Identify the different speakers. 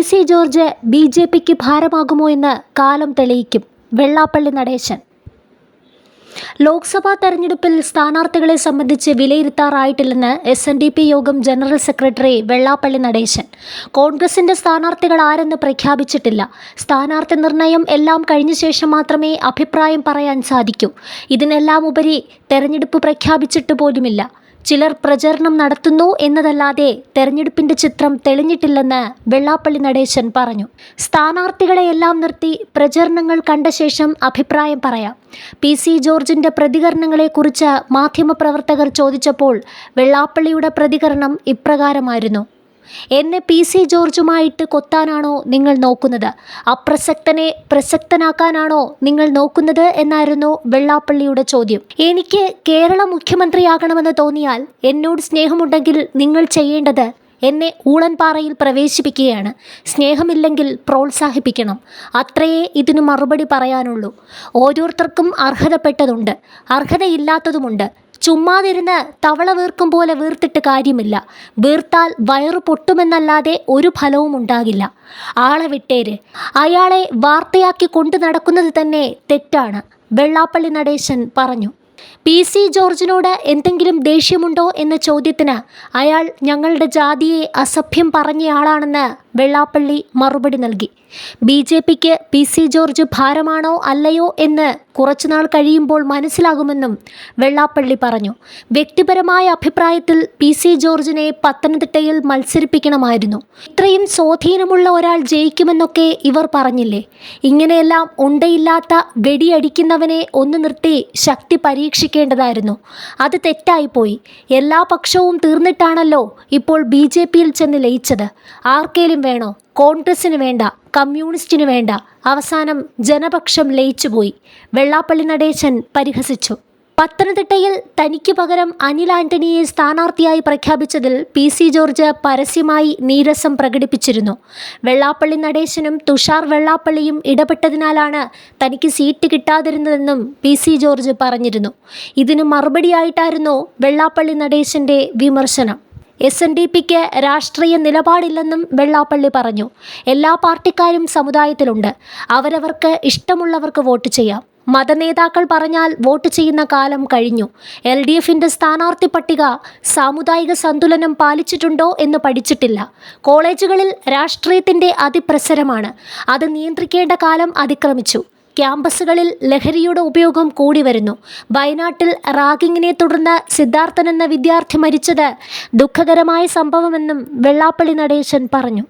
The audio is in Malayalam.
Speaker 1: സി ജോർജ് ബി ജെ പിക്ക് ഭാരമാകുമോ എന്ന് കാലം തെളിയിക്കും. വെള്ളാപ്പള്ളി നടേശൻ. ലോക്സഭാ തെരഞ്ഞെടുപ്പിൽ സ്ഥാനാർത്ഥികളെ സംബന്ധിച്ച് വിലയിരുത്താറായിട്ടില്ലെന്ന് എസ് എൻ ഡി പി യോഗം ജനറൽ സെക്രട്ടറി വെള്ളാപ്പള്ളി നടേശൻ. കോൺഗ്രസിന്റെ സ്ഥാനാർത്ഥികൾ ആരെന്ന് പ്രഖ്യാപിച്ചിട്ടില്ല. സ്ഥാനാർത്ഥി നിർണയം എല്ലാം കഴിഞ്ഞ ശേഷം മാത്രമേ അഭിപ്രായം പറയാൻ സാധിക്കൂ. ഇതിനെല്ലാം ഉപരി തെരഞ്ഞെടുപ്പ് പ്രഖ്യാപിച്ചിട്ട് പോലുമില്ല. ചിലർ പ്രചരണം നടത്തുന്നു എന്നതല്ലാതെ തെരഞ്ഞെടുപ്പിന്റെ ചിത്രം തെളിഞ്ഞിട്ടില്ലെന്ന് വെള്ളാപ്പള്ളി നടേശൻ പറഞ്ഞു. സ്ഥാനാർത്ഥികളെയെല്ലാം നിർത്തി പ്രചരണങ്ങൾ കണ്ട ശേഷം അഭിപ്രായം പറയാം. പി സി ജോർജിന്റെ പ്രതികരണങ്ങളെക്കുറിച്ച് മാധ്യമപ്രവർത്തകർ ചോദിച്ചപ്പോൾ വെള്ളാപ്പള്ളിയുടെ പ്രതികരണം ഇപ്രകാരമായിരുന്നു. എന്നെ പി സി ജോർജുമായിട്ട് കൊത്താനാണോ നിങ്ങൾ നോക്കുന്നത്? അപ്രസക്തനെ പ്രസക്തനാക്കാനാണോ നിങ്ങൾ നോക്കുന്നത് എന്നായിരുന്നു വെള്ളാപ്പള്ളിയുടെ ചോദ്യം. എനിക്ക് കേരള മുഖ്യമന്ത്രിയാകണമെന്ന് തോന്നിയാൽ എന്നോട് സ്നേഹമുണ്ടെങ്കിൽ നിങ്ങൾ ചെയ്യേണ്ടത് എന്നെ ഊളൻപാറയിൽ പ്രവേശിപ്പിക്കുകയാണ്. സ്നേഹമില്ലെങ്കിൽ പ്രോത്സാഹിപ്പിക്കണം. അത്രയേ ഇതിനു മറുപടി പറയാനുള്ളൂ. ഓരോരുത്തർക്കും അർഹതപ്പെട്ടതുണ്ട്. അർഹതയില്ലാത്തതുമുണ്ട്. ചുമ്മാതിരുന്ന് തവള വീർക്കും പോലെ വീർത്തിട്ട് കാര്യമില്ല. വീർത്താൽ വയറ് പൊട്ടുമെന്നല്ലാതെ ഒരു ഫലവും ഉണ്ടാകില്ല. ആളെ വിട്ടേര്. അയാളെ വാർത്തയാക്കി കൊണ്ടു നടക്കുന്നത് തന്നെ തെറ്റാണ്. വെള്ളാപ്പള്ളി നടേശൻ പറഞ്ഞു. പി സി ജോർജിനോട് എന്തെങ്കിലും ദേഷ്യമുണ്ടോ എന്ന ചോദ്യത്തിന് അയാൾ ഞങ്ങളുടെ ജാതിയെ അസഭ്യം പറഞ്ഞയാളാണെന്ന് വെള്ളാപ്പള്ളി മറുപടി നൽകി. ബി ജെ പിക്ക് പി സി ജോർജ് ഭാരമാണോ അല്ലയോ എന്ന് കുറച്ചുനാൾ കഴിയുമ്പോൾ മനസ്സിലാകുമെന്നും വെള്ളാപ്പള്ളി പറഞ്ഞു. വ്യക്തിപരമായ അഭിപ്രായത്തിൽ പി സി ജോർജിനെ പത്തനംതിട്ടയിൽ മത്സരിപ്പിക്കണമായിരുന്നു. ഇത്രയും സ്വാധീനമുള്ള ഒരാൾ ജയിക്കുമെന്നൊക്കെ ഇവർ പറഞ്ഞില്ലേ? ഇങ്ങനെയെല്ലാം ഉണ്ടയില്ലാത്ത വെടിയടിക്കുന്നവനെ ഒന്ന് നിർത്തി ശക്തി പരീക്ഷിക്കേണ്ടതായിരുന്നു. അത് തെറ്റായിപ്പോയി. എല്ലാ പക്ഷവും തീർന്നിട്ടാണല്ലോ ഇപ്പോൾ ബി ജെ പിയിൽ ചെന്ന് ലയിച്ചത്. ആർക്കേലും വേണോ? കോൺഗ്രസിന് വേണ്ട കമ്മ്യൂണിസ്റ്റിന് വേണ്ട. അവസാനം ജനപക്ഷം ലയിച്ചുപോയി. വെള്ളാപ്പള്ളി നടേശൻ പരിഹസിച്ചു. പത്തനംതിട്ടയിൽ തനിക്ക് പകരം അനിൽ ആന്റണിയെ സ്ഥാനാർത്ഥിയായി പ്രഖ്യാപിച്ചതിൽ പി സി ജോർജ് പരസ്യമായി നീരസം പ്രകടിപ്പിച്ചിരുന്നു. വെള്ളാപ്പള്ളി നടേശനും തുഷാർ വെള്ളാപ്പള്ളിയും ഇടപെട്ടതിനാലാണ് തനിക്ക് സീറ്റ് കിട്ടാതിരുന്നതെന്നും പി സി ജോർജ് പറഞ്ഞിരുന്നു. ഇതിന് മറുപടിയായിട്ടായിരുന്നു വെള്ളാപ്പള്ളി നടേശന്റെ വിമർശനം. എസ് എൻ ഡി പിക്ക് രാഷ്ട്രീയ നിലപാടില്ലെന്നും വെള്ളാപ്പള്ളി പറഞ്ഞു. എല്ലാ പാർട്ടിക്കാരും സമുദായത്തിലുണ്ട്. അവരവർക്ക് ഇഷ്ടമുള്ളവർക്ക് വോട്ട് ചെയ്യാം. മതനേതാക്കൾ പറഞ്ഞാൽ വോട്ട് ചെയ്യുന്ന കാലം കഴിഞ്ഞു. എൽ ഡി എഫിന്റെ സ്ഥാനാർത്ഥി പട്ടിക സാമുദായിക സന്തുലനം പാലിച്ചിട്ടുണ്ടോ എന്ന് പഠിച്ചിട്ടില്ല. കോളേജുകളിൽ രാഷ്ട്രീയത്തിന്റെ അതിപ്രസരമാണ്. അത് നിയന്ത്രിക്കേണ്ട കാലം അതിക്രമിച്ചു. ക്യാമ്പസുകളിൽ ലഹരിയുടെ ഉപയോഗം കൂടി വരുന്നു. വയനാട്ടിൽ റാഗിങ്ങിനെ തുടർന്ന് സിദ്ധാർത്ഥൻ എന്ന വിദ്യാർത്ഥി മരിച്ചത് ദുഃഖകരമായ സംഭവമെന്നും വെള്ളാപ്പള്ളി നടേശൻ പറഞ്ഞു.